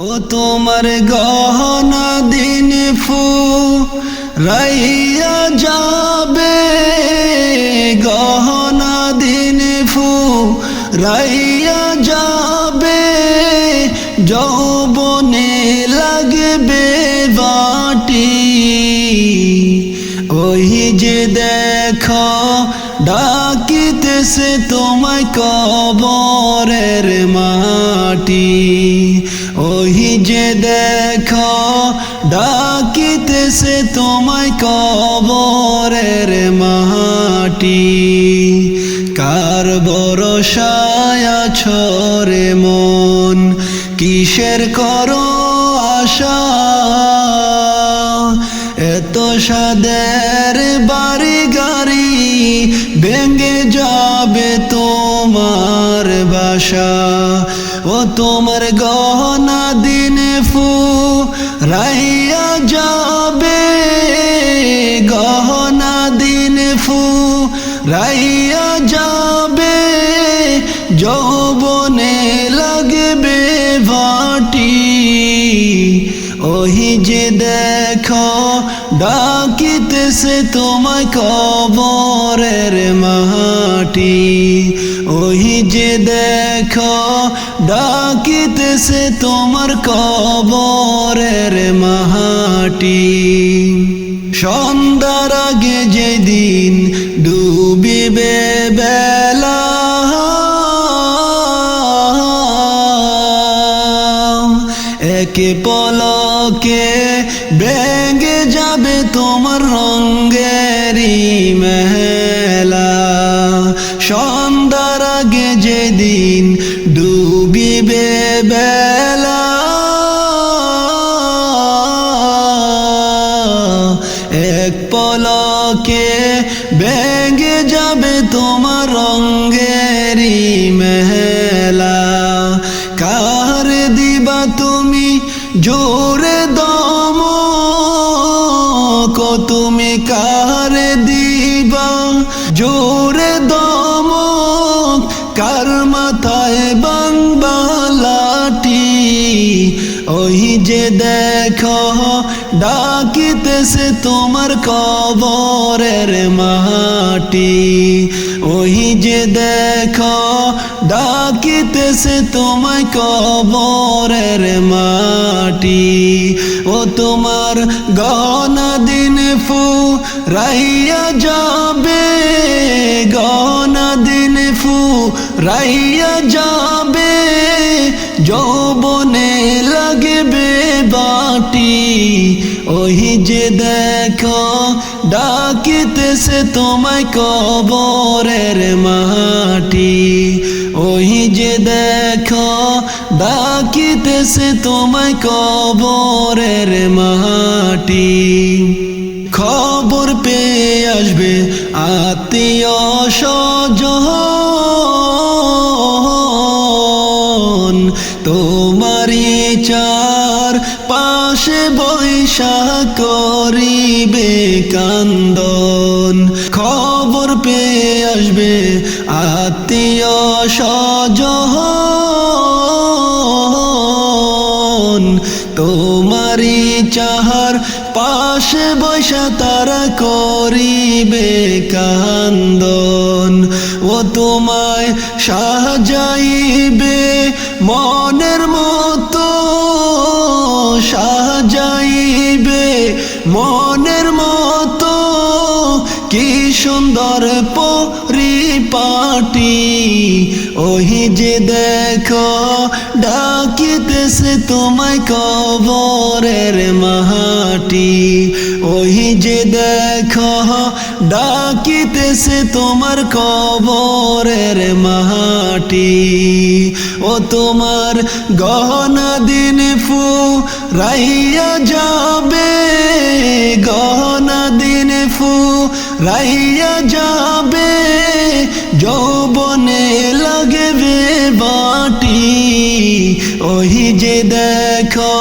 ও তোমার গহনা দিন ফু, রাইয়া যাবে। গহনা দিন ফু, রাইয়া যাবে। যৌবনে লাগবে বাটি। ওই যে দেখো, ডাকিতেছে তোমায় কবরের মাটি। যে দেখো, ডাকিতেছে তোমায় কবরের মাটি। কার বরসায় ছরে মন? কিসের করো আশা? এত সাদের বাড়ি গাড়ি ভেঙে যাবে তোমার বাসা। ও তোমার গহনা যৌবনে লাগবে ভাটি। ওহি যে দেখো, ডাকিতেছে তোমায় কবরের মাটি। ওহি যে দেখো, ডাকিতেছে তোমার কবরের মাটি। সন্ধ্যার আগে যেদিন ডুবিবে বেলা একে পলকে ব্যাঙ্গে যাবে তোমার রঙ্গেরি মেলা। সন্ধ্যার আগে যেদিন ডুবিবে বেলা তুমি কার দিবা? জোরে দম কার মাথায় বাংবালাটি ওই যে দেখো, ডাকিতেছে তোমার কবরের মাটি। ওই যে দেখো, ডাকিতেছে তোমায় কবরের মাটি। ও তোমার গহনা দিন ফু রাইয়া যাবে, গহনা দিন ফু রাইয়া যাবে। যৌবনে লাগবে বাটি। ওই যে দেখো ডাকিতেছে তোমায় কবরের মাটি। ওই যে দেখো, ডাকিতেছে তোমায় কবরের মাটি। খবর পেয়ে আসবে আত্মীয় স্বজন। তোমারি চার পাশে বৈশা করিবে কান্দন খবর পেয়ে আসবে আত্মীয় স্বজন। তোমারি চাহার পাশে বৈশা তারা করিবে কান্দন ও তোমায় সাজাইবে মনের কি সুন্দর পরিপাটি। ওহি যে দেখো, ডাকিতেছে তোমায় কবরের মাহাটি। ওহি যে দেখো, ডাকিতেছে তোমার কবরের মাটি ও তোমার গহনা দিন ফু রাইয়া যাবে গহনা দিন ফু রাইয়া যাবে। যৌবনে লাগবে বাটি, ওহি যে দেখো,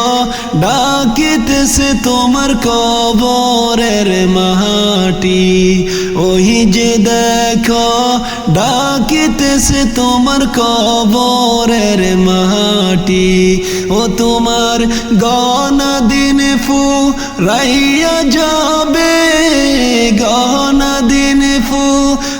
ডাকিতেছে তোমার কবরের মাটি। ওহি যে দেখো, ডাকিতেছে তোমার কবরের মাটি। ও তোমার গনা দিন ফু রাইয়া যাবে, গহনা দিন ফু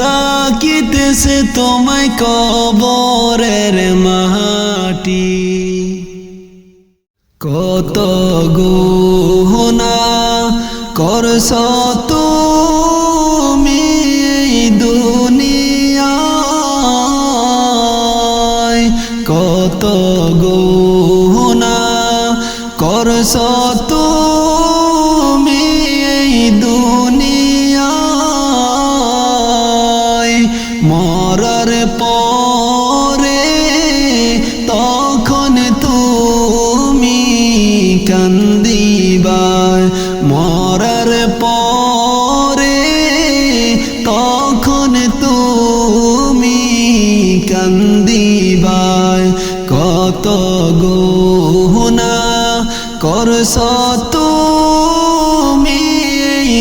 ডাকিতেছে তোমায় কবরের মাটি। কত গুহনা করস তুমি দুনিয়ায়? কত গুহনা করস গহনা করস তুমি এই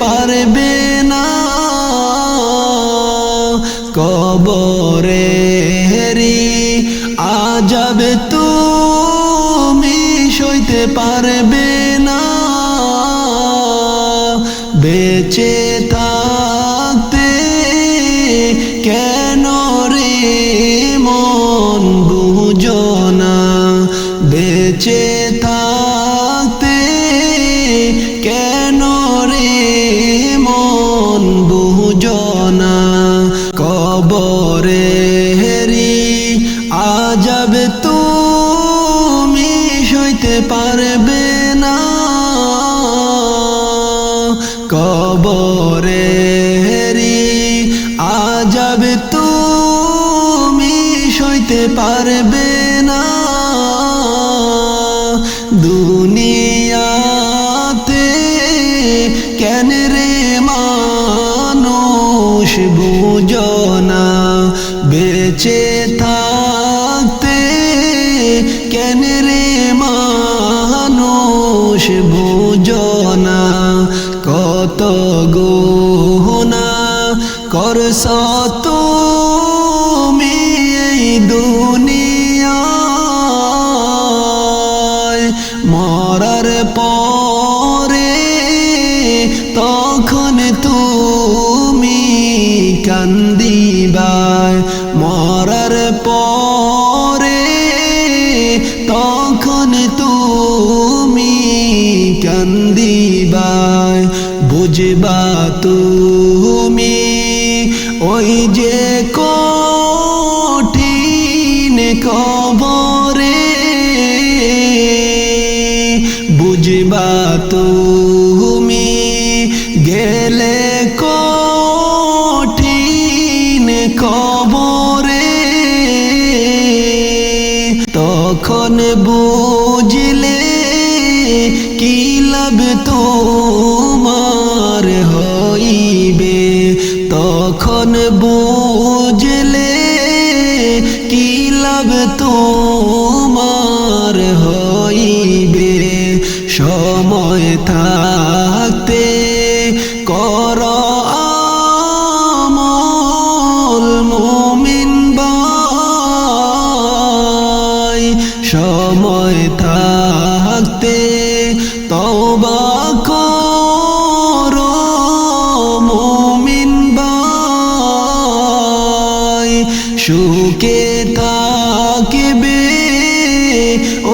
পারবে রে করস তুমি এই দুনিয়ায় মরার পরে তখন তুমি কান্দিবাই। মরার পরে তখন তুমি কান্দিবাই। বুঝবা তুমি যে কঠিন কবরে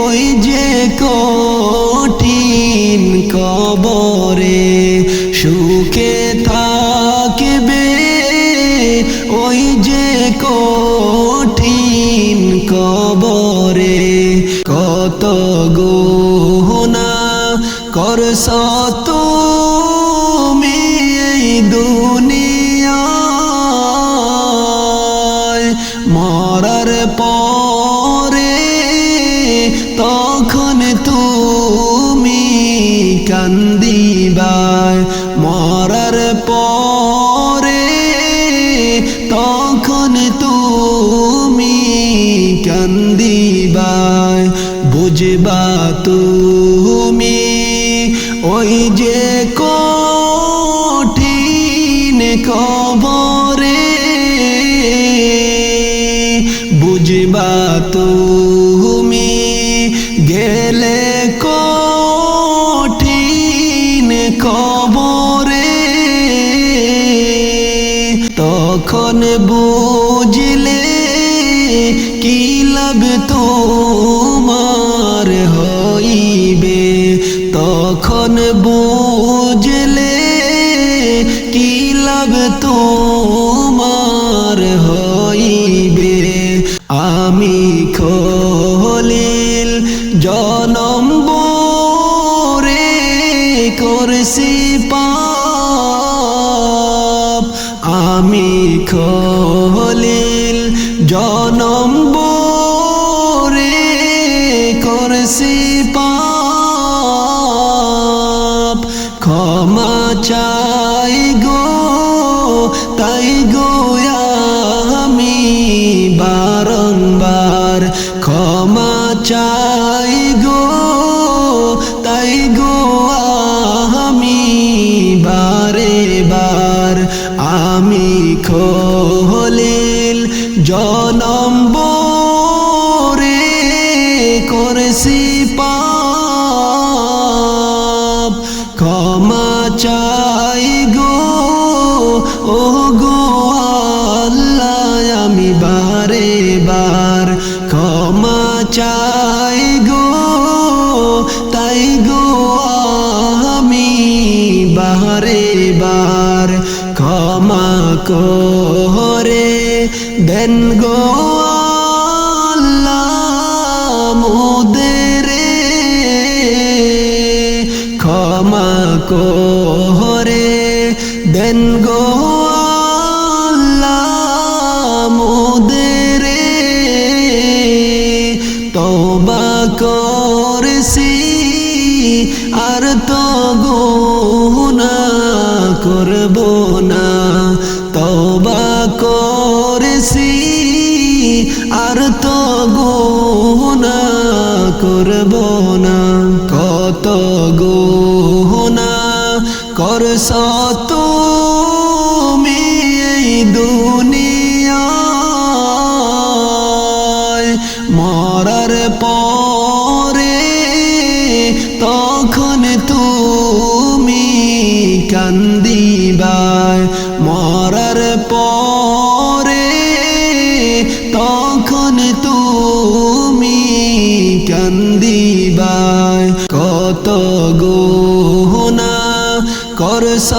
ওই যে মরার পরে তখন তুমি কান্দিবা বুঝবা তুমি তখন বুঝলে কি লাভ তোমার হইবে? তখন বুঝলে কি লাভ তোমার চাই গো ও গো আল্লাহ, আমি বারে বার ক্ষমা চাই গো, তাই গো আমি বারে বার ক্ষমা করে দেন গো মোদেরে ক্ষমা করে দেন গো মোদেরে তবা করছি আর তো গোনা করব না। তবা করছি আর তো গোনা করব না। কত গোনা করস তখন তুমি কান্দিবার মরার পরে তখন তুমি কান্দিবার কত গোহনা করস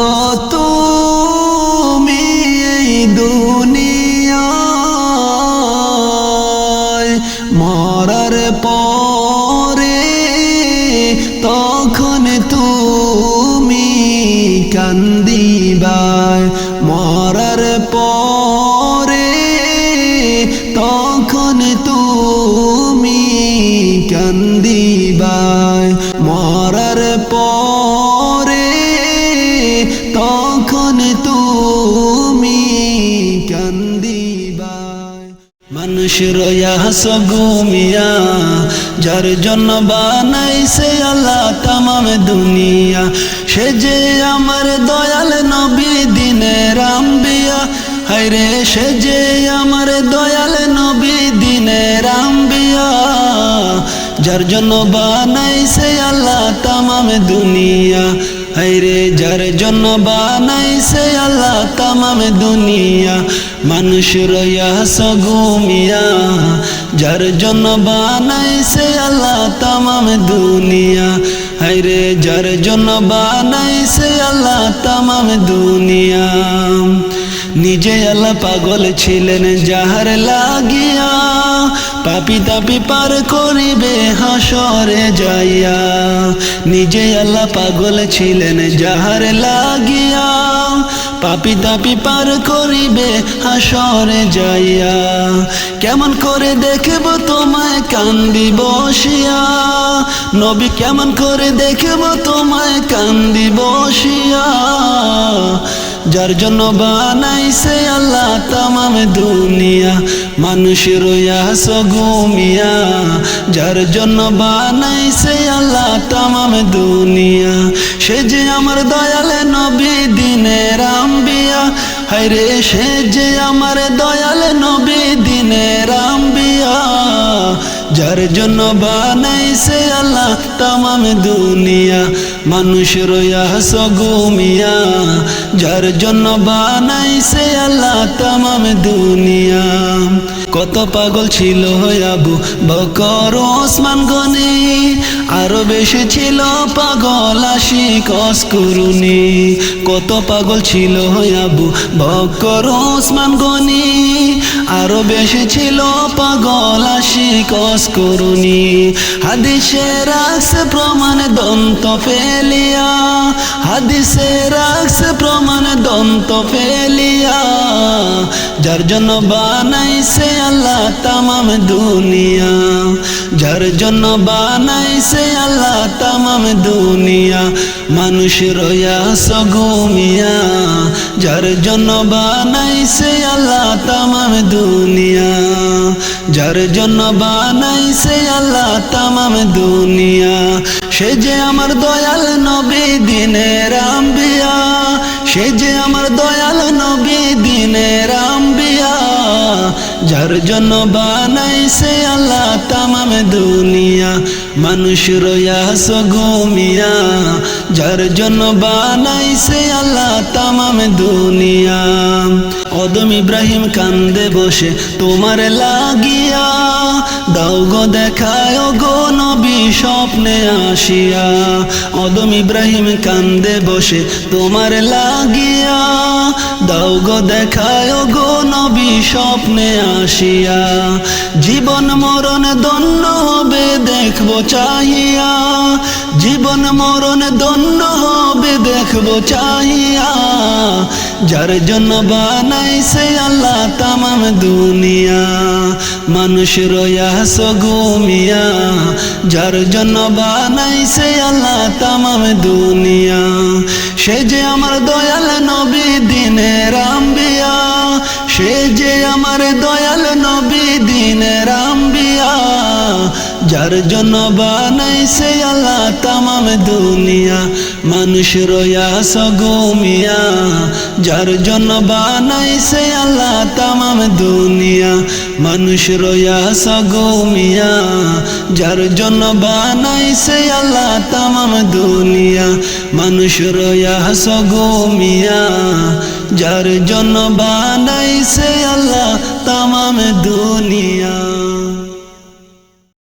কান্দিবায় মরার পরে মানুষ রয়াস গুমিয়া যার জন্য বানাইছে আল্লাহ তামাম দুনিয়া। সে যে আমার দয়াল নবী দিনের আম্বিয়া, হায়রে সে যে আমার দয়াল নবী দিনের আম্বিয়া, যার জন্য বানাইছে আল্লাহ তামাম দুনিয়া। হাইরে যার জন্য বানাইছে আল্লাহ তামাম দুনিয়া মানুষ রয়াস ঘুমিয়া যার জন্য বানাইছে আল্লাহ তামাম দুনিয়া। হাইরে যার জন্য বানাইছে আল্লাহ তামাম দুনিয়া। নিজে আল্লাহ পাগল ছিলেন যাহার লাগিয়া, পাপি তাপি পার করিবে হাসরে যাইয়া। নিজে আল্লাহ পাগল ছিলেন যাহার লাগিয়া পাপি তাপি পার করিবে হাসরে যাইয়া। কেমন করে দেখব তোমায় কান্দি বসিয়া নবী কেমন করে দেখব তোমায় কান্দি বসিয়া যার জন্য বানাইছে আল্লাহ তামাম দুনিয়া। মানুষ রয়াস ঘুমিয়া। যার জন্য বানাইছে আল্লাহ তামাম দুনিয়া। সে যে আমার দয়ালে নবী, দিনের আম্বিয়া। হায়রে, সে যে আমার দয়ালে নবী, দিনের আম্বিয়া। যার জন্য বানাইছে আল্লাহ তামাম দুনিয়া। মানুষ রয়াস ঘুমিয়া যার জন্য বানাইছে আল্লাহ তামাম দুনিয়া। কত পাগল ছিল আবু বকর ওসমান গনি, আরও বেশি ছিল পাগল আশিক অস্কুরুনি। কত পাগল ছিল আবু বকর ওসমান গনি আরও বেশি ছিল পাগল আশিক অস্কুরুনি হাদিসের রাখস প্রমাণ দন্ত ফেলিয়া। হাদিসে রাখস প্রমাণ দন্ত ফেলিয়া, যার জন্য বানাইছে আল্লাহ তামাম দুনিয়া। যার জন্য বানাইছে আল্লাহ তামাম দুনিয়া, মানুষ রয়াস ঘুমিয়া। যার জন্য বানাইছে আল্লাহ তামাম দুনিয়া, যার জন্য বানাইছে আল্লাহ তামাম দুনিয়া। সে যে আমার দয়াল নবী দিনের আম্বিয়া, সে যে আমার দয়াল নবী দিনের আম্বিয়া, যার জন্য বানাইছে আল্লাহ তামাম দুনিয়া, মানুষ রয়াস ঘুমিয়া, যার জন্য বানাইছে আল্লাহ তামাম দুনিয়া। অদম ইব্রাহিম কান্দে বসে, তোমার লাগিয়া দাও গো দেখায় গো নবী স্বপ্নে আসিয়া। অদম ইব্রাহিম কান্দে বসে, তোমার লাগিয়া দাও গো দেখায় গো নবী স্বপ্নে আসিয়া। জীবন মরণ দন্য হবে দেখব চাহিয়া। জীবন মরণ দন্য হবে দেখব চাহিয়া। যার জন্য বানাইছে আল্লাহ তামাম দুনিয়া। মানুষ রয়াস ঘুমিয়া যার জন্য বানাইছে আল্লাহ তামাম দুনিয়া। সে যে আমার দয়াল নবী দিনের আম্বিয়া। সে যে আমার দয়াল নবী দিনের আম্বিয়া যার জন্য বানাইছে আল্লাহ তামাম দুনিয়া। মানুষ রয়াস ঘুমিয়া যার জন্য বানাইছে আল্লাহ তামাম দুনিয়া। মানুষ রয়াস ঘুমিয়া যার জন্য বানাইছে আল্লাহ তামাম দুনিয়া। মানুষ রয়াস ঘুমিয়া যার জন্য বানাইছে আল্লাহ তামাম দুনিয়া।